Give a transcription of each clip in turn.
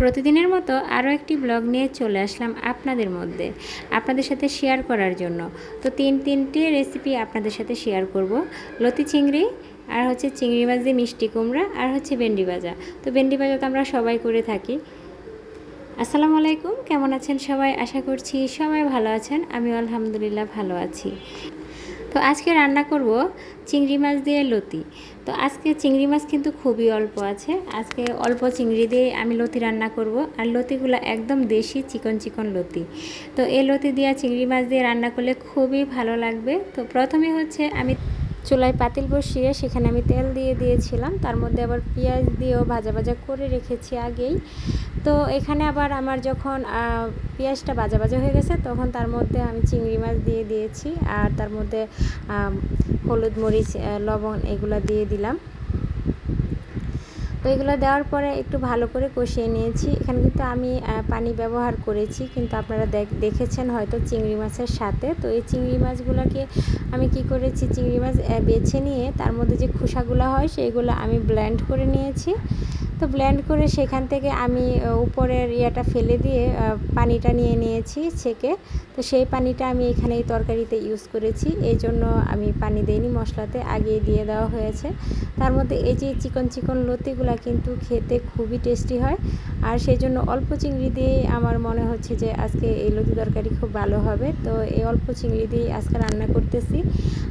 প্রতিদিনের মতো আরও একটি ব্লগ নিয়ে চলে আসলাম আপনাদের মধ্যে আপনাদের সাথে শেয়ার করার জন্য। তো তিন তিনটি রেসিপি আপনাদের সাথে শেয়ার করব। লতি চিংড়ি, আর হচ্ছে চিংড়ি মাছ দিয়ে মিষ্টি কুমড়া, আর হচ্ছে ভেন্ডি ভাজা। তো ভেন্ডি ভাজা তো আমরা সবাই করে থাকি। আসসালামু আলাইকুম, কেমন আছেন সবাই? আশা করছি সবাই ভালো আছেন। আমি আলহামদুলিল্লাহ ভালো আছি। তো আজকে রান্না করব চিংড়ি মাছ দিয়ে লতি। তো আজকে চিংড়ি মাছ কিন্তু খুবই অল্প আছে। আজকে অল্প চিংড়ি দিয়ে আমি লতি রান্না করব। আর লতিগুলো একদম দেশি চিকন চিকন লতি। তো এই লতি দিয়ে চিংড়ি মাছ দিয়ে রান্না করলে খুবই ভালো লাগবে। তো প্রথমে হচ্ছে আমি চুলায় পাতিল বসিয়ে সেখানে আমি তেল দিয়ে দিয়েছিলাম। তার মধ্যে আবার পেঁয়াজ দিয়েও ভাজা ভাজা করে রেখেছি আগেই। তো এখানে আবার আমার যখন পেঁয়াজটা বাজা ভাজা হয়ে গেছে, তখন তার মধ্যে আমি চিংড়ি মাছ দিয়ে দিয়েছি আর তার মধ্যে হলুদ মরিচ লবণ এগুলো দিয়ে দিলাম। তো এগুলো দেওয়ার পরে একটু ভালো করে কষিয়ে নিয়েছি। এখানে কিন্তু আমি পানি ব্যবহার করেছি, কিন্তু আপনারা দেখেছেন হয়তো চিংড়ি মাছের সাথে। তো এই চিংড়ি মাছগুলোকে আমি কি করেছি, চিংড়ি মাছ বেছে নিয়ে তার মধ্যে যে খোসাগুলো হয় সেইগুলো আমি ব্ল্যান্ড করে নিয়েছি। তো ব্লেন্ড করে সেখান থেকে আমি উপরের ইয়েটা ফেলে দিয়ে পানিটা নিয়ে নিয়েছি ছেঁকে। তো সেই পানিটা আমি এখানে এই তরকারিতে ইউজ করেছি। এই জন্য আমি পানি দিইনি, মশলাতে আগে দিয়ে দেওয়া হয়েছে। তার মধ্যে এই যে চিকন চিকন লতিগুলো কিন্তু খেতে খুবই টেস্টি হয়। আর সেই জন্য অল্প চিংড়ি দিয়ে আমার মনে হচ্ছে যে আজকে এই লতি তরকারি খুব ভালো হবে। তো এই অল্প চিংড়ি দিয়ে আজকে রান্না করতেছি।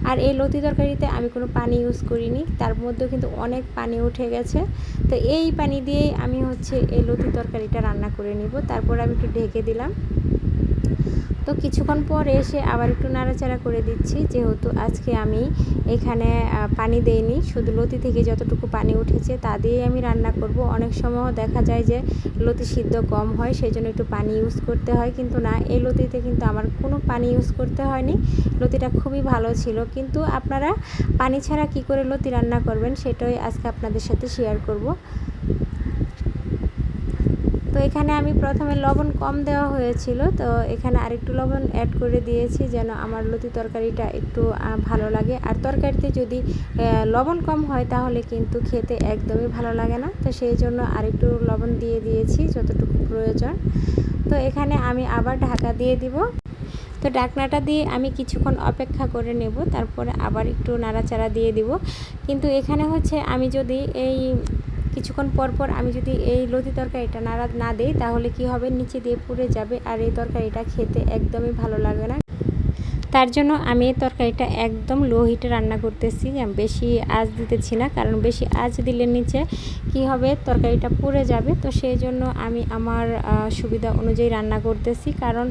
আর এই লতি তরকারিতে আমি কোনো পানি ইউজ করিনি। তার মধ্যেও কিন্তু অনেক পানি উঠে গেছে। তো এই পানি দিয়েই আমি হচ্ছে এই লতি তরকারিটা রান্না করে নিব। তারপর আমি একটু ঢেকে দিলাম। তো কিছুক্ষণ পর এসে আবার একটু নাড়াচাড়া করে দিচ্ছি। যেহেতু আজকে আমি এখানে পানি দেইনি, শুধু লতি থেকে যতটুকু পানি উঠেছে তা দিয়েই আমি রান্না করব। অনেক সময় দেখা যায় যে লতি সিদ্ধ কম হয় সেই জন্য একটু পানি ইউজ করতে হয়। কিন্তু না, এই লতিতে কিন্তু আমার কোনো পানি ইউজ করতে হয়নি। লতিটা খুবই ভালো ছিল। কিন্তু আপনারা পানি ছাড়া কি করে লতি রান্না করবেন, সেটাই আজকে আপনাদের সাথে শেয়ার করব। তো এখানে আমি প্রথমে লবণ কম দেওয়া হয়েছিল, তো এখানে আরেকটু লবণ অ্যাড করে দিয়েছি যেন আমার লতি তরকারিটা একটু ভালো লাগে। আর তরকারিতে যদি লবণ কম হয় তাহলে কিন্তু খেতে একদমই ভালো লাগে না। তো সেই জন্য আরেকটু লবণ দিয়ে দিয়েছি যতটুকু প্রয়োজন। তো এখানে আমি আবার ঢাকা দিয়ে দিব। তো ডাকনাটা দিয়ে আমি কিছুক্ষণ অপেক্ষা করে নেব, তারপরে আবার একটু নাড়াচাড়া দিয়ে দিব। কিন্তু এখানে হচ্ছে আমি যদি এই কিছুক্ষণ পর পর আমি যদি এই লতি তরকারিটা নাড়া না দিই, তাহলে কি হবে? নিচে দিয়ে পুড়ে যাবে, আর এই তরকারিটা খেতে একদমই ভালো লাগে না। তার জন্য আমি তরকারিটা একদম লো হিটে রান্না করতেছি। বেশি আঁচ দিতেছি না, কারণ বেশি আঁচ দিলে নিচে কি হবে? তরকারিটা পুড়ে যাবে। তো সেই জন্য আমি আমার সুবিধা অনুযায়ী রান্না করতেছি। কারণ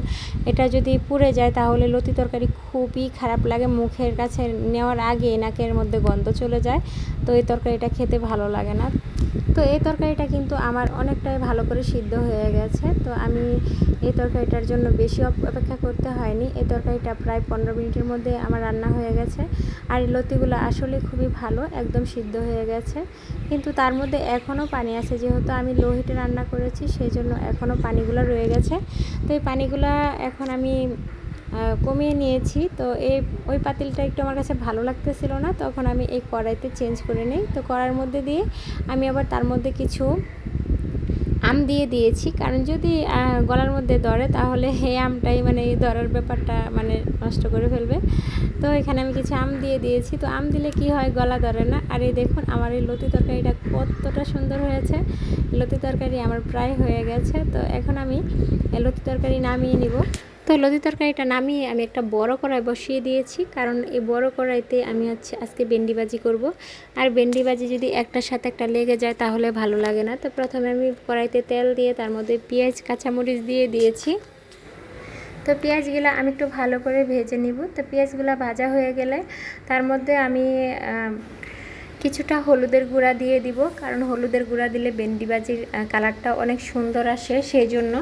এটা যদি পুড়ে যায়, তাহলে লতি তরকারি খুবই খারাপ লাগে। মুখের কাছে নেওয়ার আগে নাকের মধ্যে গন্ধ চলে যায়। তো এই তরকারিটা খেতে ভালো লাগে না। তো এই তরকারিটা কিন্তু আমার অনেকটাই ভালো করে সিদ্ধ হয়ে গেছে। তো আমি এই তরকারিটার জন্য বেশি অপেক্ষা করতে হয়নি। এই তরকারিটা প্রায় পনেরো মিনিটের মধ্যে আমার রান্না হয়ে গেছে। আর এই লতিগুলো আসলে খুবই ভালো, একদম সিদ্ধ হয়ে গেছে। কিন্তু তার মধ্যে এখনও পানি আছে, যেহেতু আমি লো হিটে রান্না করেছি, সেই জন্য এখনও পানিগুলো রয়ে গেছে। তো এই পানিগুলো এখন আমি কমিয়ে নিয়েছি। তো এই, ওই পাতিলটা একটু আমার কাছে ভালো লাগতেছিল না, তখন আমি এই কড়াইতে চেঞ্জ করে নিই। তো কড়ার মধ্যে দিয়ে আমি আবার তার মধ্যে কিছু আম দিয়ে দিয়েছি। কারণ যদি গলার মধ্যে ধরে, তাহলে হে আমটাই মানে এই ধরার ব্যাপারটা মানে নষ্ট করে ফেলবে। তো এখানে আমি কিছু আম দিয়ে দিয়েছি। তো আম দিলে কি হয়? গলা ধরে না। আর এই দেখুন, আমার এই লতি তরকারিটা কতটা সুন্দর হয়েছে। লতি তরকারি আমার প্রায় হয়ে গেছে। তো এখন আমি লতি তরকারি নামিয়ে নিব। তো লতি তরকারিটা নামিয়ে আমি একটা বড় কড়াই বসিয়ে দিয়েছি। কারণ এই বড় কড়াইতে আমি হচ্ছে আজকে বেন্ডিবাজি করব। আর বেন্ডিবাজি যদি একটার সাথে একটা লেগে যায় তাহলে ভালো লাগে না। তো প্রথমে আমি কড়াইতে তেল দিয়ে তার মধ্যে পেঁয়াজ, কাঁচামরিচ দিয়ে দিয়েছি। তো পেঁয়াজগুলো আমি একটু ভালো করে ভেজে নিব। তো পেঁয়াজগুলো ভাজা হয়ে গেলে তার মধ্যে আমি কিছুটা হলুদের গুঁড়া দিয়ে দিব। কারণ হলুদের গুঁড়া দিলে বেন্ডিবাজির কালারটা অনেক সুন্দর আসে সেই জন্য।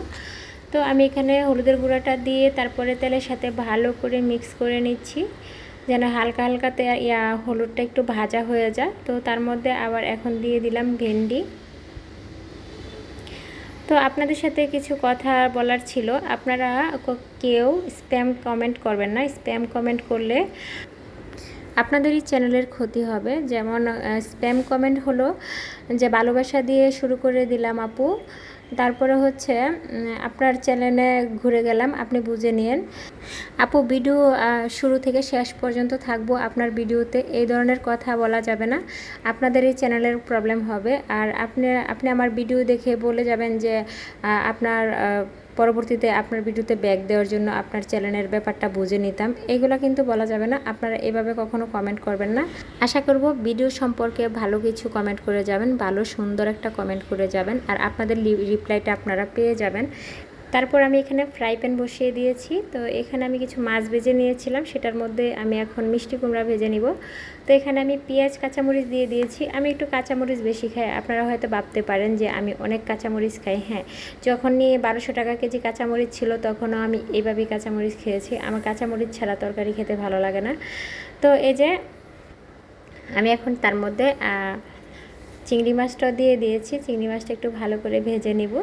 তো আমি এখানে হলুদের গুঁড়াটা দিয়ে তারপরে তেলের সাথে ভালো করে মিক্স করে নিচ্ছি। যেন হালকা হালকাতে ইয়া হলুদটা একটু ভাজা হয়ে যায়। তো তার মধ্যে আবার এখন দিয়ে দিলাম ভেন্ডি। তো আপনাদের সাথে কিছু কথা বলার ছিল। আপনারা কেউ স্প্যাম কমেন্ট করবেন না। স্প্যাম কমেন্ট করলে আপনাদেরই চ্যানেলের ক্ষতি হবে। যেমন স্প্যাম কমেন্ট হলো যে, ভালোবাসা দিয়ে শুরু করে দিলাম আপু। তারপরে হচ্ছে আপনার চ্যানেলে ঘুরে গেলাম, আপনি বুঝে নিন আপু ভিডিও শুরু থেকে শেষ পর্যন্ত থাকব। আপনার ভিডিওতে এই ধরনের কথা বলা যাবে না। আপনাদের এই চ্যানেলের প্রবলেম হবে। আর আপনি আপনি আমার ভিডিও দেখে বলে যাবেন যে আপনার পরবর্তীতে আপনার ভিডিওতে ব্যাগ দেওয়ার জন্য আপনার চ্যানেলের ব্যাপারটা বুঝে নিতাম। এগুলো কিন্তু বলা যাবে না। আপনারা এভাবে কখনো কমেন্ট করবেন না। আশা করব ভিডিও সম্পর্কে ভালো কিছু কমেন্ট করে যাবেন, ভালো সুন্দর একটা কমেন্ট করে যাবেন, আর আপনাদের রিপ্লাইটা আপনারা পেয়ে যাবেন। তারপর আমি এখানে ফ্রাই প্যান বসিয়ে দিয়েছি। তো এখানে আমি কিছু মাছ ভেজে নিয়েছিলাম, সেটার মধ্যে আমি এখন মিষ্টি কুমড়া ভেজে নিব। তো এখানে আমি পেঁয়াজ, কাঁচামরিচ দিয়ে দিয়েছি। আমি একটু কাঁচামরিচ বেশি খাই, আপনারা হয়তো ভাবতে পারেন যে আমি অনেক কাঁচামরিচ খাই। হ্যাঁ যখন নিয়ে বারোশো টাকা কেজি কাঁচামরিচ ছিল, তখনও আমি এইভাবেই কাঁচামরিচ খেয়েছি। আমার কাঁচামরিচ ছাড়া তরকারি খেতে ভালো লাগে না। তো এই যে, আমি এখন তার মধ্যে চিংড়ি মাছটাও দিয়ে দিয়েছি। চিংড়ি মাছটা একটু ভালো করে ভেজে নিব।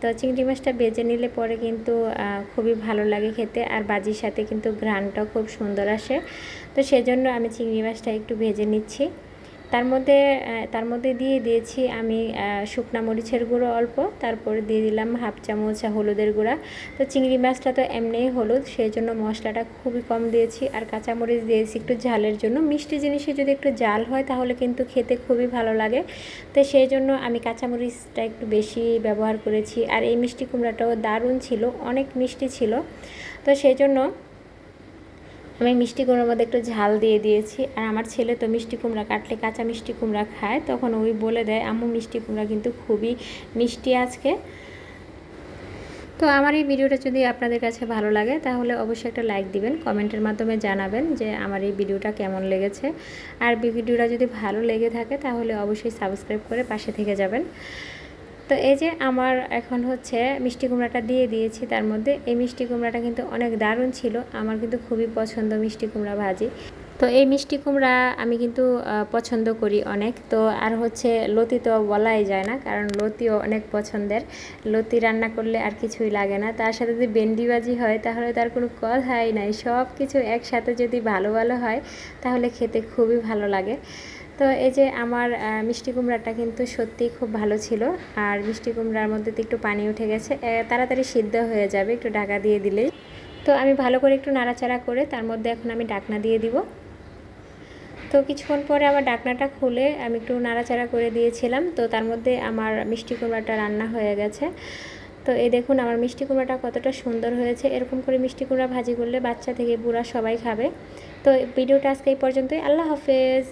তো চিংড়ি মাছটা ভেজে নিলে পরে কিন্তু খুবই ভালো লাগে খেতে। আর বাজির সাথে কিন্তু ঘ্রাণটাও খুব সুন্দর আসে। তো সেজন্য আমি চিংড়ি মাছটা একটু ভেজে নিচ্ছি। তার মধ্যে তার মধ্যে দিয়ে দিয়েছি আমি শুকনা মরিচের গুঁড়ো অল্প, তারপরে দিয়ে দিলাম হাফ চামচ হলুদের গুঁড়া। তো চিংড়ি মাছটা তো এমনিই হলুদ, সেই জন্য মশলাটা খুবই কম দিয়েছি। আর কাঁচামরিচ দিয়েছি একটু ঝালের জন্য। মিষ্টি জিনিসে যদি একটু জাল হয়, তাহলে কিন্তু খেতে খুবই ভালো লাগে। তো সেই জন্য আমি কাঁচামরিচটা একটু বেশি ব্যবহার করেছি। আর এই মিষ্টি কুমড়াটাও দারুণ ছিল, অনেক মিষ্টি ছিল। তো সেই জন্য আমি মিষ্টি কুমড়োর মধ্যে একটু ঝাল দিয়ে দিয়েছি। আর আমার ছেলে তো মিষ্টি কুমড়া কাটলে কাঁচা মিষ্টি কুমড়া খায়। তখন ওই বলে দেয়, আম্মু, মিষ্টি কুমড়া কিন্তু খুবই মিষ্টি আজকে। তো আমার এই ভিডিওটা যদি আপনাদের কাছে ভালো লাগে, তাহলে অবশ্যই একটা লাইক দিবেন, কমেন্টের মাধ্যমে জানাবেন যে আমার এই ভিডিওটা কেমন লেগেছে। আর ভিডিওটা যদি ভালো লেগে থাকে, তাহলে অবশ্যই সাবস্ক্রাইব করে পাশে থেকে যাবেন। তো এই যে আমার এখন হচ্ছে মিষ্টি কুমড়াটা দিয়ে দিয়েছি তার মধ্যে। এই মিষ্টি কুমড়াটা কিন্তু অনেক দারুণ ছিল। আমার কিন্তু খুবই পছন্দ মিষ্টি কুমড়া ভাজি। তো এই মিষ্টি কুমড়া আমি কিন্তু পছন্দ করি অনেক। তো আর হচ্ছে লতি তো বলাই যায় না, কারণ লতিও অনেক পছন্দের। লতি রান্না করলে আর কিছুই লাগে না। তার সাথে যদি ভেন্ডি ভাজি হয়, তাহলে তার কোনো কথাই নাই। সব কিছু একসাথে যদি ভালো ভালো হয়, তাহলে খেতে খুবই ভালো লাগে। তো এই যে আমার মিষ্টি কুমড়াটা কিন্তু সত্যিই খুব ভালো ছিল। আর মিষ্টি কুমড়ার মধ্যে তো একটু পানি উঠে গেছে। তাড়াতাড়ি সিদ্ধ হয়ে যাবে, একটু ঢাকা দিয়ে দিলেই। তো আমি ভালো করে একটু নাড়াচাড়া করে তার মধ্যে এখন আমি ডাকনা দিয়ে দিব। তো কিছুক্ষণ পরে আমার ডাকনাটা খুলে আমি একটু নাড়াচাড়া করে দিয়েছিলাম। তো তার মধ্যে আমার মিষ্টি কুমড়াটা রান্না হয়ে গেছে। তো এই দেখুন, আমার মিষ্টি কুমড়াটা কতটা সুন্দর হয়েছে। এরকম করে মিষ্টি কুমড়া ভাজি করলে বাচ্চা থেকে বুড়া সবাই খাবে। তো ভিডিওটা আজকে এই পর্যন্তই। আল্লাহ হাফেজ।